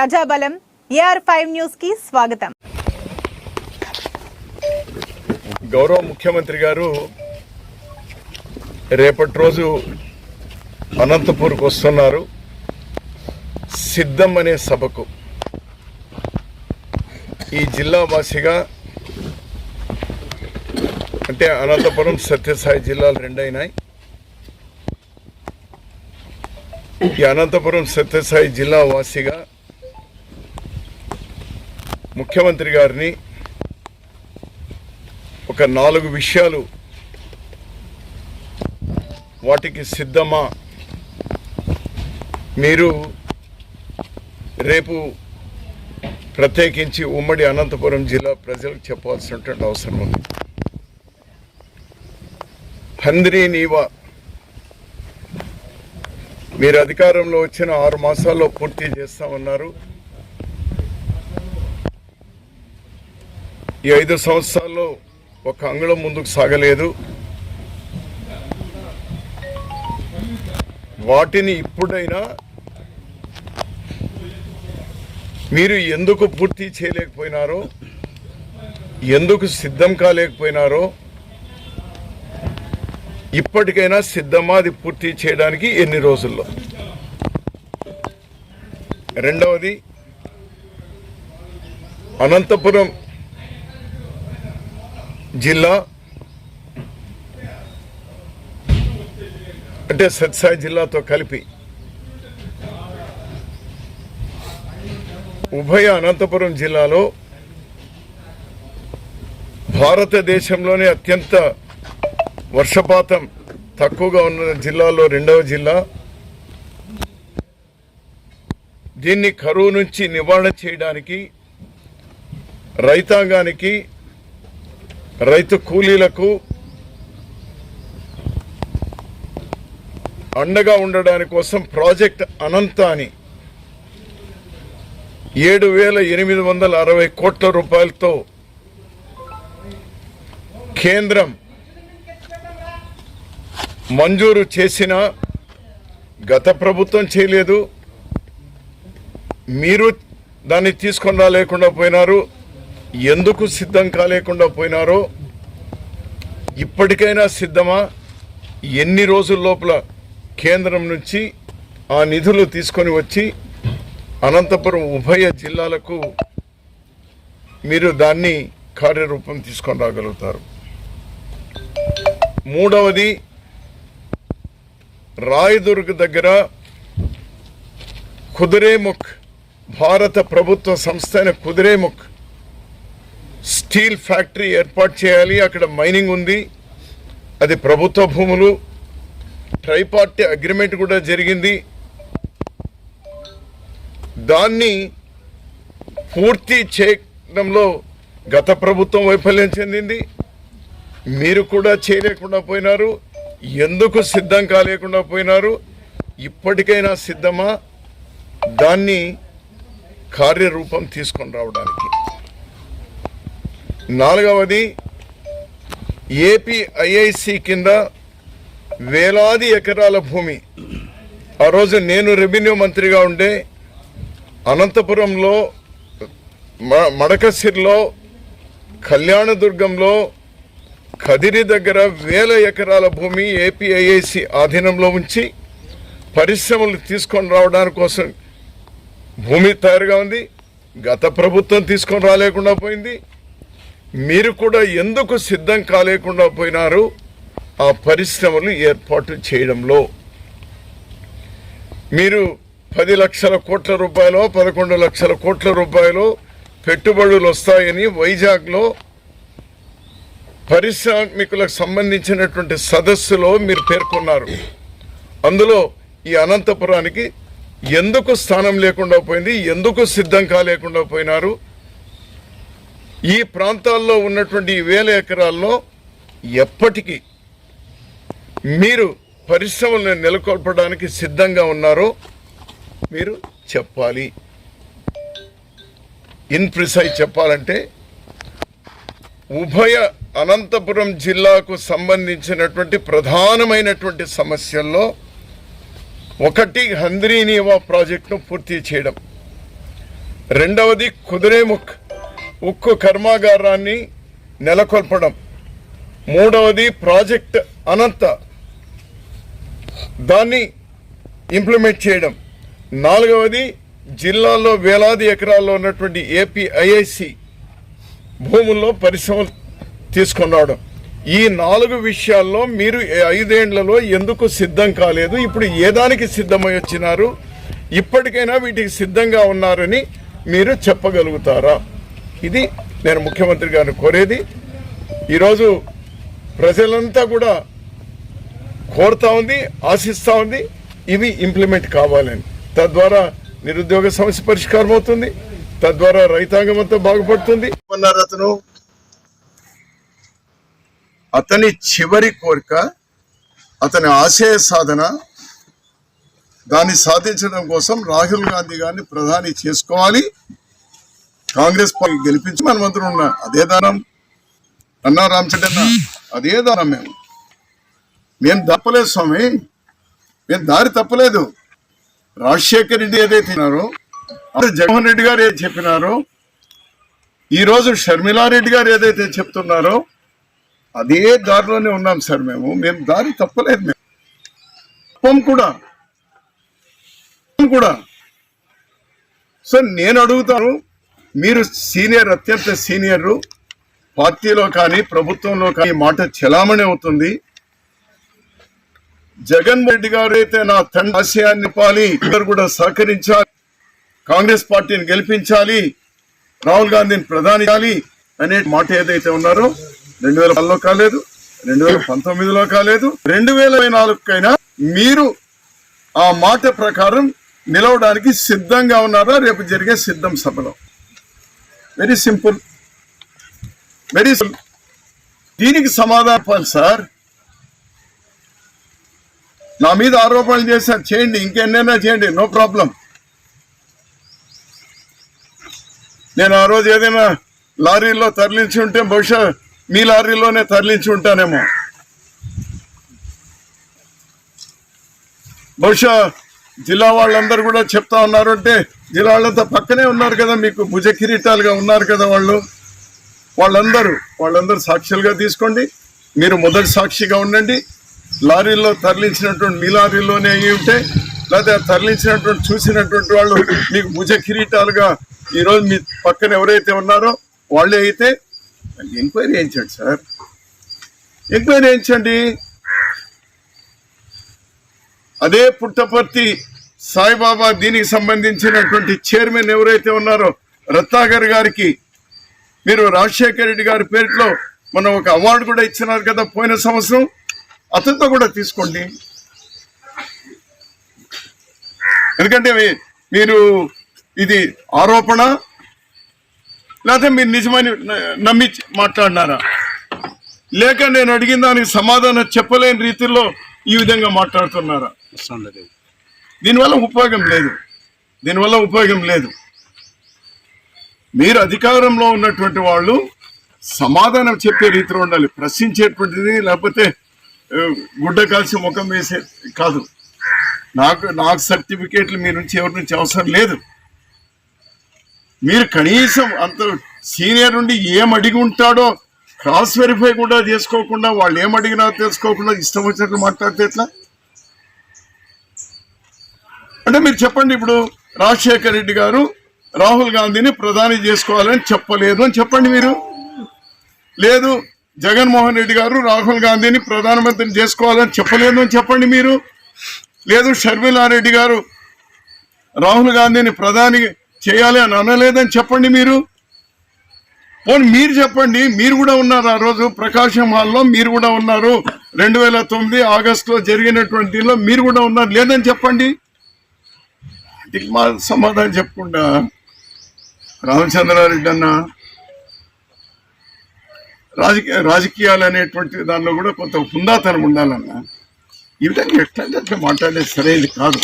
ప్రజాబలం AR five న్యూస్కి స్వాగతం. గౌరవ ముఖ్యమంత్రి గారు రేపటి రోజు అనంతపూర్కు వస్తున్నారు. సిద్ధం అనే సభకు. ఈ జిల్లా వాసిగా అంటే అనంతపురం సత్యసాయి జిల్లాలు రెండైనాయి. ఈ అనంతపురం సత్యసాయి జిల్లా వాసిగా ముఖ్యమంత్రి గారిని ఒక నాలుగు విషయాలు వాటికి సిద్ధమా? మీరు రేపు ప్రత్యేకించి ఉమ్మడి అనంతపురం జిల్లా ప్రజలకు చెప్పాల్సినటువంటి అవసరం ఉంది. హంద్రీ నీవా. మీరు అధికారంలో వచ్చిన ఆరు మాసాల్లో పూర్తి చేస్తామన్నారు. ఈ ఐదు సంవత్సరాల్లో ఒక అంగుళం ముందుకు సాగలేదు. వాటిని ఇప్పుడైనా మీరు ఎందుకు పూర్తి చేయలేకపోయినారో ఎందుకు సిద్ధం కాలేకపోయినారో ఇప్పటికైనా సిద్ధమా అది పూర్తి చేయడానికి ఎన్ని రోజుల్లో? రెండవది అనంతపురం జిల్లా అంటే సత్సాయి జిల్లాతో కలిపి ఉభయ అనంతపురం జిల్లాలో భారతదేశంలోనే అత్యంత వర్షపాతం తక్కువగా ఉన్న జిల్లాలో రెండవ జిల్లా. దీన్ని కరువు నుంచి నివారణ చేయడానికి రైతాంగానికి రైతు కూలీలకు అండగా ఉండడానికి కోసం ప్రాజెక్ట్ అనంత అని ఏడు వేల ఎనిమిది వందల అరవై కోట్ల రూపాయలతో కేంద్రం మంజూరు చేసిన గత ప్రభుత్వం చేయలేదు. మీరు దాన్ని తీసుకొని రాలేకుండా పోయినారు. ఎందుకు సిద్ధం కాలేకుండా పోయినారో ఇప్పటికైనా సిద్ధమా? ఎన్ని రోజుల లోపల కేంద్రం నుంచి ఆ నిధులు తీసుకొని వచ్చి అనంతపురం ఉభయ జిల్లాలకు మీరు దాన్ని కార్యరూపం తీసుకొని రాగలుగుతారు? మూడవది రాయదుర్గ్ దగ్గర కుదిరేముఖ్ భారత ప్రభుత్వ సంస్థ అయిన కుదిరేముఖ్ స్టీల్ ఫ్యాక్టరీ ఏర్పాటు చేయాలి. అక్కడ మైనింగ్ ఉంది. అది ప్రభుత్వ భూములు. ట్రైపార్టీ అగ్రిమెంట్ కూడా జరిగింది. దాన్ని పూర్తి చేయడంలో గత ప్రభుత్వం వైఫల్యం చెందింది. మీరు కూడా చేయలేకుండా పోయినారు. ఎందుకు సిద్ధం కాలేకుండా పోయినారు? ఇప్పటికైనా సిద్ధమా? దాన్ని కార్యరూపం తీసుకొని రావడానికి. నాలుగవది ఏపీఐఐసి కింద వేలాది ఎకరాల భూమి. ఆ రోజు నేను రెవెన్యూ మంత్రిగా ఉండే అనంతపురంలో మ- మడకసిర్లో కళ్యాణదుర్గంలో కదిరి దగ్గర వేల ఎకరాల భూమి ఏపీఐఐసి ఆధీనంలో ఉంచి పరిశ్రమలు తీసుకొని రావడానికి కోసం భూమి తయారుగా ఉంది. గత ప్రభుత్వం తీసుకొని రాలేకుండా పోయింది. మీరు కూడా ఎందుకు సిద్ధం కాలేకుండా పోయినారు? ఆ పరిశ్రమలు ఏర్పాటు చేయడంలో. మీరు పది లక్షల కోట్ల రూపాయలు పదకొండు లక్షల కోట్ల రూపాయలు పెట్టుబడులు వస్తాయని వైజాగ్లో పరిశ్రామికులకు సంబంధించినటువంటి సదస్సులో మీరు పేర్కొన్నారు. అందులో ఈ అనంతపురానికి ఎందుకు స్థానం లేకుండా పోయింది? ఎందుకు సిద్ధం కాలేకుండా పోయినారు? ఈ ప్రాంతాల్లో ఉన్నటువంటి వేల ఎకరాల్లో ఎప్పటికీ మీరు పరిశ్రమలను నెలకొల్పడానికి సిద్ధంగా ఉన్నారో. మీరు చెప్పాలి. ఇన్ ప్రిసైజ్ చెప్పాలంటే ఉభయ అనంతపురం జిల్లాకు సంబంధించినటువంటి ప్రధానమైనటువంటి సమస్యల్లో ఒకటి హంద్రీనీవా ప్రాజెక్టును పూర్తి చేయడం. రెండవది కుదిరేముఖ్ ఉక్కు కర్మాగారాన్ని నెలకొల్పడం. మూడవది ప్రాజెక్ట్ అనంత. దాన్ని ఇంప్లిమెంట్ చేయడం. నాలుగవది జిల్లాలో వేలాది ఎకరాల్లో ఉన్నటువంటి ఏపీఐఐసి భూముల్లో పరిశ్రమలు తీసుకున్నాడు. ఈ నాలుగు విషయాల్లో మీరు ఐదేండ్లలో ఎందుకు సిద్ధం కాలేదు? ఇప్పుడు ఏ దానికి సిద్ధమై వచ్చినారు? ఇప్పటికైనా వీటికి సిద్ధంగా ఉన్నారని మీరు చెప్పగలుగుతారా? ఇది నేను ముఖ్యమంత్రి గారిని కోరేది. ఈరోజు ప్రజలంతా కూడా కోరుతా ఉంది ఆశిస్తూ ఉంది ఇవి ఇంప్లిమెంట్ కావాలని. తద్వారా నిరుద్యోగ సమస్య పరిష్కారం అవుతుంది తద్వారా రైతాంగం అంతా బాగుపడుతుంది. అన్నారు అతను? అతని చివరి కోరిక అతని ఆశయ సాధన దాన్ని సాధించడం కోసం రాహుల్ గాంధీ గారిని ప్రధాని చేసుకోవాలి. కాంగ్రెస్ పార్టీ గెలిపించి మన మంత్రులు ఉన్న అదే దానం అన్నా రామచండ్రన్న అదే దానం మేము. మేము తప్పలేదు స్వామి. మేము దారి తప్పలేదు. రాజశేఖర్ రెడ్డి ఏదైతే చెప్పినారో జగన్మోహన్ రెడ్డి గారు ఏది చెప్పినారో ఈరోజు షర్మిలారెడ్డి గారు ఏదైతే చెప్తున్నారో అదే దారిలోనే ఉన్నాం సార్ మేము. మేము దారి తప్పలేదు మేము. తప్పం కూడా. కూడా. సో నేను అడుగుతాను మీరు సీనియర్ అత్యంత సీనియర్ పార్టీలో కానీ ప్రభుత్వంలో కానీ మాట చెలామణి అవుతుంది. జగన్ రెడ్డి గారు అయితే నా తండ్రి ఆశయాన్ని పాలి ఇద్దరు కూడా సహకరించాలి. కాంగ్రెస్ పార్టీని గెలిపించాలి. రాహుల్ గాంధీని ప్రధాని చేయాలి అనే మాట ఏదైతే ఉన్నారో రెండు వేల పదిలో కాలేదు రెండు వేల పంతొమ్మిదిలో కాలేదు రెండు వేల ఇరవై నాలుగుకైనా మీరు ఆ మాట ప్రకారం నిలవడానికి సిద్ధంగా ఉన్నారా? రేపు జరిగే సిద్ధం సభలో. వెరీ సింపుల్ వెరీ సింపుల్ దీనికి సమాధానం చెప్పాలి సార్. నా మీద ఆరోపణలు చేశారు. చేయండి ఇంకెన్నైనా చేయండి. నో ప్రాబ్లం నేను ఆ రోజు ఏదైనా లారీలో తరలించి ఉంటే బహుశా మీ లారీలోనే తరలించి ఉంటానేమో. బహుశా జిల్లా వాళ్ళందరూ కూడా చెప్తా ఉన్నారు అంటే జిల్లా వాళ్ళంతా పక్కనే ఉన్నారు కదా మీకు భుజ కిరీటాలుగా ఉన్నారు కదా వాళ్ళు. వాళ్ళందరూ వాళ్ళందరూ సాక్షులుగా తీసుకోండి. మీరు మొదటి సాక్షిగా ఉండండి. లారీల్లో తరలించినటువంటి మీ లారీలోనే అయ్యి ఉంటే లేదా తరలించినటువంటి చూసినటువంటి వాళ్ళు మీకు భుజ కిరీటాలుగా ఈరోజు మీ పక్కన ఎవరైతే ఉన్నారో వాళ్ళే అయితే ఎంక్వైరీ చేయించండి సార్. ఎంక్వైరీ చేయించండి. అదే పుట్టపర్తి సాయిబాబా దీనికి సంబంధించినటువంటి చైర్మన్ ఎవరైతే ఉన్నారో రత్నాకర్ గారికి మీరు రాజశేఖర రెడ్డి గారి పేరులో మనం ఒక అవార్డు కూడా ఇచ్చినారు కదా పోయిన సంవత్సరం. అతనితో కూడా తీసుకోండి. ఎందుకంటే మీరు ఇది ఆరోపణ లేకపోతే మీరు నిజమని నమ్మి మాట్లాడినారా? లేక నేను అడిగిన దానికి సమాధానం చెప్పలేని రీతిలో ఈ విధంగా మాట్లాడుతున్నారా? దీనివల్ల ఉపయోగం లేదు. దీనివల్ల ఉపయోగం లేదు. మీరు అధికారంలో ఉన్నటువంటి వాళ్ళు సమాధానం చెప్పే రీతిలో ఉండాలి. ప్రశ్నించేటువంటిది లేకపోతే గుడ్డ కాల్చి ముఖం వేసే కాదు. నాకు నాకు సర్టిఫికేట్లు మీ నుంచి ఎవరి నుంచి అవసరం లేదు. మీరు కనీసం అంత సీనియర్ నుండి ఏం అడిగి ఉంటాడో క్రాస్ వెరిఫై కూడా చేసుకోకుండా వాళ్ళు ఏం అడిగినా తెలుసుకోకుండా ఇష్టం వచ్చినట్లు మాట్లాడితే ఎట్లా? అంటే మీరు చెప్పండి ఇప్పుడు రాజశేఖర్ రెడ్డి గారు రాహుల్ గాంధీని ప్రధాని చేసుకోవాలని చెప్పలేదు అని చెప్పండి మీరు. లేదు జగన్మోహన్ రెడ్డి గారు రాహుల్ గాంధీని ప్రధానమంత్రిని చేసుకోవాలని చెప్పలేదు అని చెప్పండి మీరు. లేదు షర్మిలారెడ్డి గారు రాహుల్ గాంధీని ప్రధాని చేయాలి అని అనలేదని చెప్పండి మీరు. పోనీ మీరు చెప్పండి మీరు కూడా ఉన్నారు ఆ రోజు ప్రకాశం హాల్లో మీరు కూడా ఉన్నారు. రెండు వేల తొమ్మిది ఆగస్టులో జరిగినటువంటి మీరు కూడా ఉన్నారు లేదని చెప్పండి. దీనికి మా సమాధానం చెప్పకుండా రామచంద్రారెడ్డి అన్న రాజకీయ రాజకీయాలు అనేటువంటి దానిలో కూడా కొంత హుందాతనం ఉండాలన్న ఈ విధంగా ఎట్లంటే అట్లా మాట్లాడేది సరైనది కాదు.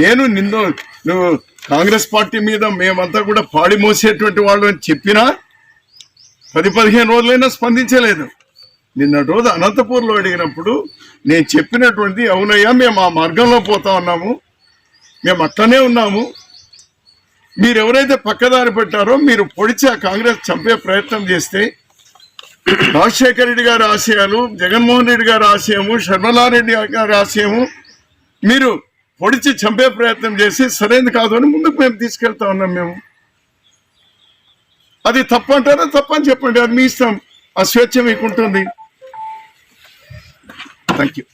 నేను నిన్ను నువ్వు కాంగ్రెస్ పార్టీ మీద మేమంతా కూడా పాడి మోసేటువంటి వాళ్ళు అని చెప్పినా పది పదిహేను రోజులైనా స్పందించలేదు. నిన్న రోజు అనంతపూర్లో అడిగినప్పుడు నేను చెప్పినటువంటి అవునయ్యా మేము ఆ మార్గంలో పోతా ఉన్నాము. మేము అట్లనే ఉన్నాము. మీరు ఎవరైతే పక్కదారి పెట్టారో మీరు పొడిచి ఆ కాంగ్రెస్ చంపే ప్రయత్నం చేస్తే రాజశేఖర రెడ్డి గారి ఆశయాలు జగన్మోహన్ రెడ్డి గారి ఆశయము శర్మలారెడ్డి గారి ఆశయము మీరు పొడిచి చంపే ప్రయత్నం చేసి సరైనది కాదు అని ముందుకు మేము తీసుకెళ్తా ఉన్నాం మేము. అది తప్పు అంటారా? తప్పని చెప్పండి. అది మీ ఇష్టం. ఆ స్వేచ్ఛ మీకు ఉంటుంది Thank you.